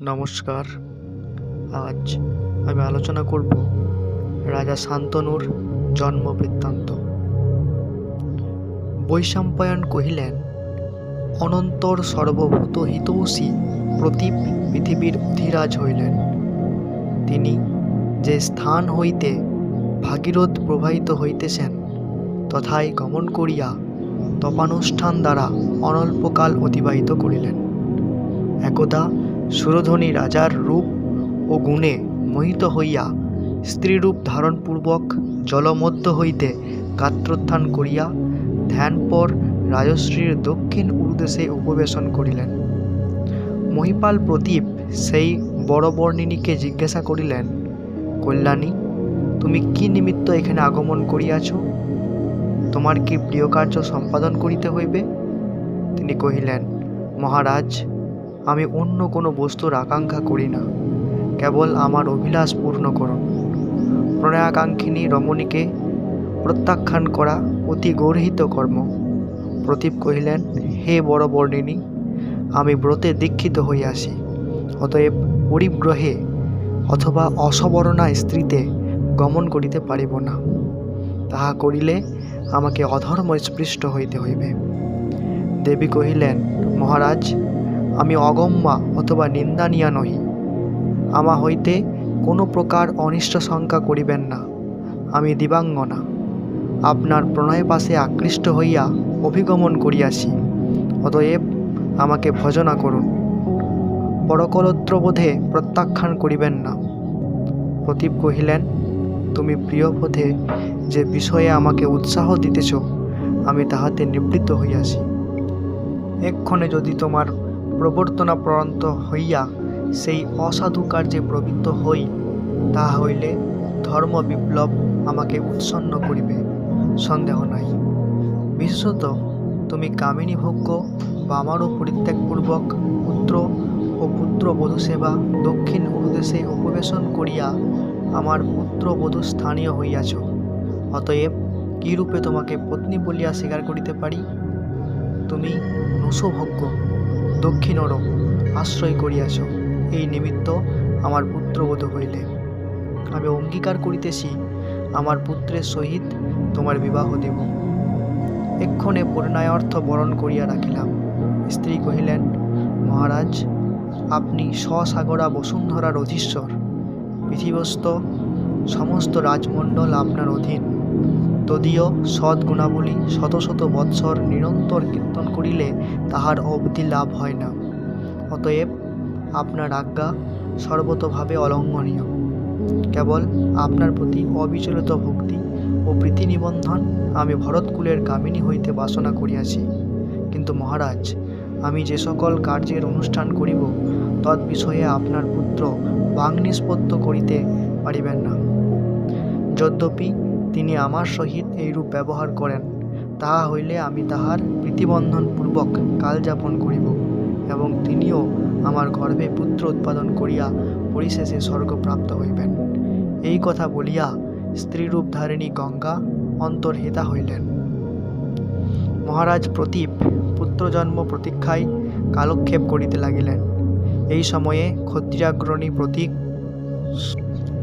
নমস্কার। আজ আমি আলোচনা করব রাজা শান্তনুর জন্ম বৃত্তান্ত। বৈশাম্পায়ন কহিলেন, অনন্তর সর্বভূত হিতৌষী প্রতীপ পৃথিবীর অধিরাজ হইলেন। তিনি যে স্থান হইতে ভাগীরথ প্রবাহিত হইতেছেন তথায় গমন করিয়া তপানুষ্ঠান দ্বারা অনল্পকাল অতিবাহিত করিলেন। একদা সুরধনী রাজার রূপ ও গুণে মোহিত হইয়া স্ত্রীরূপ ধারণপূর্বক জলমধ্য হইতে গাত্রোত্থান করিয়া ধ্যানপর রাজশ্রীর দক্ষিণ উর্দেশে উপবেশন করিলেন। মহিপাল প্রদীপ সেই বড় বর্ণিনীকে জিজ্ঞাসা করিলেন, কল্যাণী, তুমি কি নিমিত্ত এখানে আগমন করিয়াছ? তোমার কি প্রিয় কার্য সম্পাদন করিতে হইবে? তিনি কহিলেন, মহারাজ আমি অন্য কোনো বস্তুর আকাঙ্ক্ষা করি না। কেবল আমার অভিলাষ পূর্ণ করুন প্রণয়াকাঙ্ক্ষিনী রমণীকে প্রত্যাখ্যান করা অতি গর্হিত কর্ম। প্রদীপ কহিলেন, হে বড় বর্ণিনী, আমি ব্রতে দীক্ষিত হইয়াছি অতএব পরিগ্রহে অথবা অসবর্ণা স্ত্রীতে গমন করিতে পারিব না। তাহা করিলে আমাকে অধর্ম স্পৃষ্ট হইতে হইবে। দেবী কহিলেন, মহারাজ আমি অগম্যা অথবা নিন্দানিয়া নহি। আমা হইতে কোনো প্রকার অনিষ্ট শঙ্কা করিবেন না। আমি দিবাঙ্গনা। আপনার প্রণয় পাশে আকৃষ্ট হইয়া অভিগমন করিয়াছি। অতএব আমাকে ভজনা করুন। পরকলত্রবোধে প্রত্যাখ্যান করিবেন না। প্রদীপ কহিলেন, তুমি প্রিয়বোধে যে বিষয়ে আমাকে উৎসাহ দিতেছ, আমি তাহাতে নিবৃত্ত হইয়াছি। এক্ষণে যদি তোমার প্রবর্তনা প্রণত হইয়া সেই অসাধু কার্যে প্রবৃত্ত হই, তাহা হইলে ধর্ম বিপ্লব আমাকে উৎসন্ন করিবে, সন্দেহ নাই। বিশেষত তুমি কামিনী ভোগ্য বা আমারও পরিত্যাগপূর্বক পুত্র ও পুত্রবধূ সেবা দক্ষিণ উরুদেশে উপবেশন করিয়া আমার পুত্র পুত্রবধূ স্থানীয় হইয়াছ, অতএব কী রূপে তোমাকে পত্নী বলিয়া স্বীকার করিতে পারি? তুমি নসভোগ্য দক্ষিণরও আশ্রয় করিয়াছ। এই নিমিত্ত আমার পুত্রবধূ হইলে। আমি অঙ্গীকার করিতেছি, আমার পুত্রের সহিত তোমার বিবাহ দেব। এক্ষণে পরিণয়ার্থ বরণ করিয়া রাখিলাম। স্ত্রী কহিলেন, মহারাজ, আপনি স্বসাগরা বসুন্ধরার অধীশ্বর। পৃথিবস্থ সমস্ত রাজমণ্ডল আপনার অধীন। তদীয় সদ্গুণাবলী শত শত বৎসর নিরন্তর কীর্তন করিলে তাহার অবধি লাভ হয় না। অতএব আপনার আজ্ঞা সর্বতভাবে অলঙ্ঘনীয়। কেবল আপনার প্রতি অবিচলিত ভক্তি ও প্রীতি নিবন্ধন আমি ভরতকুলের কামিনী হইতে বাসনা করিয়াছি। কিন্তু মহারাজ, আমি যে সকল কার্যের অনুষ্ঠান করিব, তৎ বিষয়ে আপনার পুত্র বাংনিষ্পত্ত করিতে পারিবেন না। যদ্যপি তিনি আমার সহিত এইরূপ ব্যবহার করেন। তাহা হইলে আমি তাহার প্রীতিবন্ধন পূর্বক কালযাপন করিব এবং তিনিও আমার গর্ভে পুত্র উৎপাদন করিয়া পরিশেষে স্বর্গপ্রাপ্ত হইবেন। এই কথা বলিয়া স্ত্রীরূপ ধারিণী গঙ্গা অন্তর্হিতা হইলেন। মহারাজ প্রতীপ পুত্রজন্ম প্রতীক্ষায় কালক্ষেপ করিতে লাগিলেন। এই সময়ে ক্ষত্রিয়াগ্রণী প্রতীক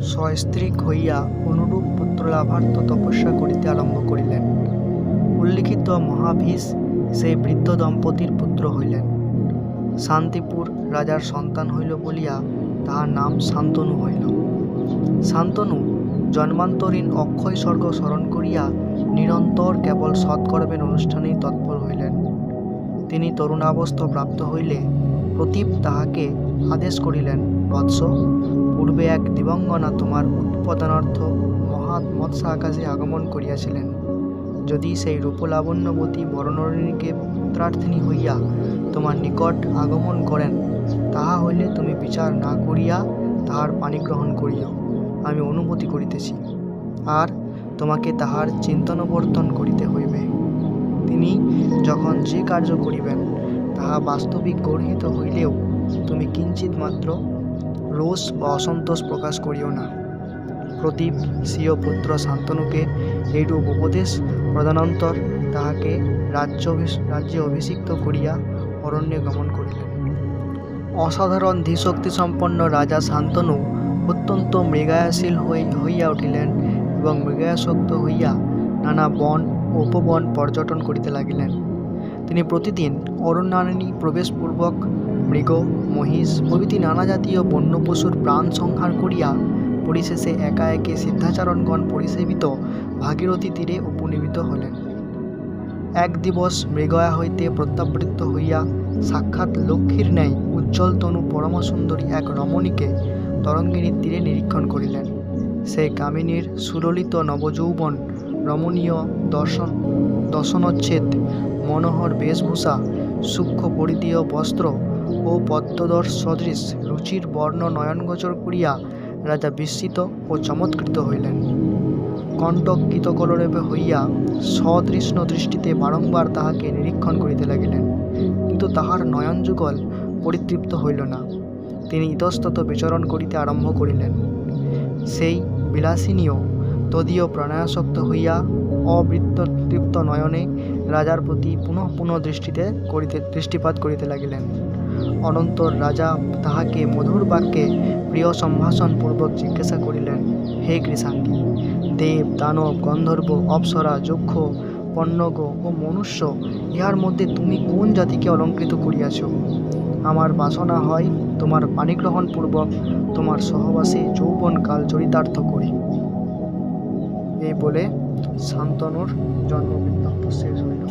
সস্ত্রীক হইয়া অনুরূপ পুত্র পুত্রলাভার্থ তপস্যা করিতে আরম্ভ করিলেন। উল্লিখিত মহাভীষ সেই বৃদ্ধ দম্পতির পুত্র হইলেন। শান্তিপুর রাজার সন্তান হইল বলিয়া তাহার নাম শান্তনু হইল। শান্তনু জন্মান্তরীণ অক্ষয় স্বর্গ স্মরণ করিয়া নিরন্তর কেবল সৎকর্মের অনুষ্ঠানেই তৎপর হইলেন। তিনি তরুণাবস্থ প্রাপ্ত হইলে প্রতীপ তাহাকে আদেশ করিলেন, বৎস পূর্বে এক দিবঙ্গনা তোমার উৎপাদনার্থ মহৎ মৎস্য আকাশে আগমন করিয়াছিলেন। যদি সেই রূপলাবণ্যবতী বরণরণীকে পুত্রার্থিনী হইয়া তোমার নিকট আগমন করেন, তাহা হইলে তুমি বিচার না করিয়া তাহার পানি গ্রহণ করিও। আমি অনুমতি করিতেছি। আর তোমাকে তাহার চিন্তনবর্তন করিতে হইবে। তিনি যখন যে কার্য করিবেন, তাহা বাস্তবিক গর্হিত হইলেও তুমি কিঞ্চিত মাত্র রোষ বা অসন্তোষ প্রকাশ করিও না। প্রদীপ, স্বীয় পুত্র শান্তনুকে এইরূপ উপদেশ প্রদানন্তর তাহাকে রাজ্য রাজ্যে অভিষিক্ত করিয়া অরণ্যে গমন করিলেন। অসাধারণ ধীশক্তিসম্পন্ন রাজা শান্তনু অত্যন্ত মৃগায়াশীল হই, হইয়া উঠিলেন এবং মৃগায়াসক্ত হইয়া নানা বন উপবন পর্যটন করিতে লাগিলেন। তিনি প্রতিদিন অরণ্যারণ্যে প্রবেশপূর্বক মৃগ, মহিষ, প্রভৃতি নানা জাতীয় বন্য পশুর প্রাণ সংহার করিয়া পরিশেষে একা একে সিদ্ধাচরণগণ পরিসেবিত ভাগীরথী তীরে উপনীত হলেন। এক দিবস মৃগয়া হইতে প্রত্যাবৃত্ত হইয়া সাক্ষাৎ লক্ষ্মীর ন্যায় উজ্জ্বল তনু পরমসুন্দরী এক রমণীকে তরঙ্গিনীর তীরে নিরীক্ষণ করিলেন। সেই কামিনীর সুললিত নবযৌবন, রমণীয় দর্শন, দর্শনোচ্ছেদ, মনোহর বেশভূষা, সূক্ষ্ম পরিধীয় বস্ত্র ও পদ্মদর সদৃশ রুচির বর্ণ নয়নগোচর করিয়া রাজা বিস্মিত ও চমৎকৃত হইলেন। কণ্টক কৃতকলরবে হইয়া সদৃষ্ণ দৃষ্টিতে বারংবার তাহাকে নিরীক্ষণ করিতে লাগিলেন, কিন্তু তাহার নয়নযুগল পরিতৃপ্ত হইল না। তিনি ইতস্তত বিচরণ করিতে আরম্ভ করিলেন। সেই বিলাসিনীও তদীয় প্রণয়াসক্ত হইয়া অবৃত্ততৃপ্ত নয়নে রাজার প্রতি পুনঃ পুনঃ দৃষ্টিতে করিতে দৃষ্টিপাত করিতে লাগিলেন। অনন্তর রাজা তাহাকে মধুর বাক্যে প্রিয় সম্ভাষণ পূর্বক জিজ্ঞাসা করিলেন, হে কৃষাঙ্গী, দেব, দানব, গন্ধর্ব, অপ্সরা, যক্ষ, পণ্যগ ও মনুষ্য, ইহার মধ্যে তুমি কোন জাতিকে অলঙ্কৃত করিয়াছ? আমার বাসনা হয় তোমার পাণিগ্রহণ পূর্বক তোমার সহবাসে যৌবন কাল চরিতার্থ করি। এই বলে শান্তনুর জন্ম বৃত্তান্ত শেষ হইল।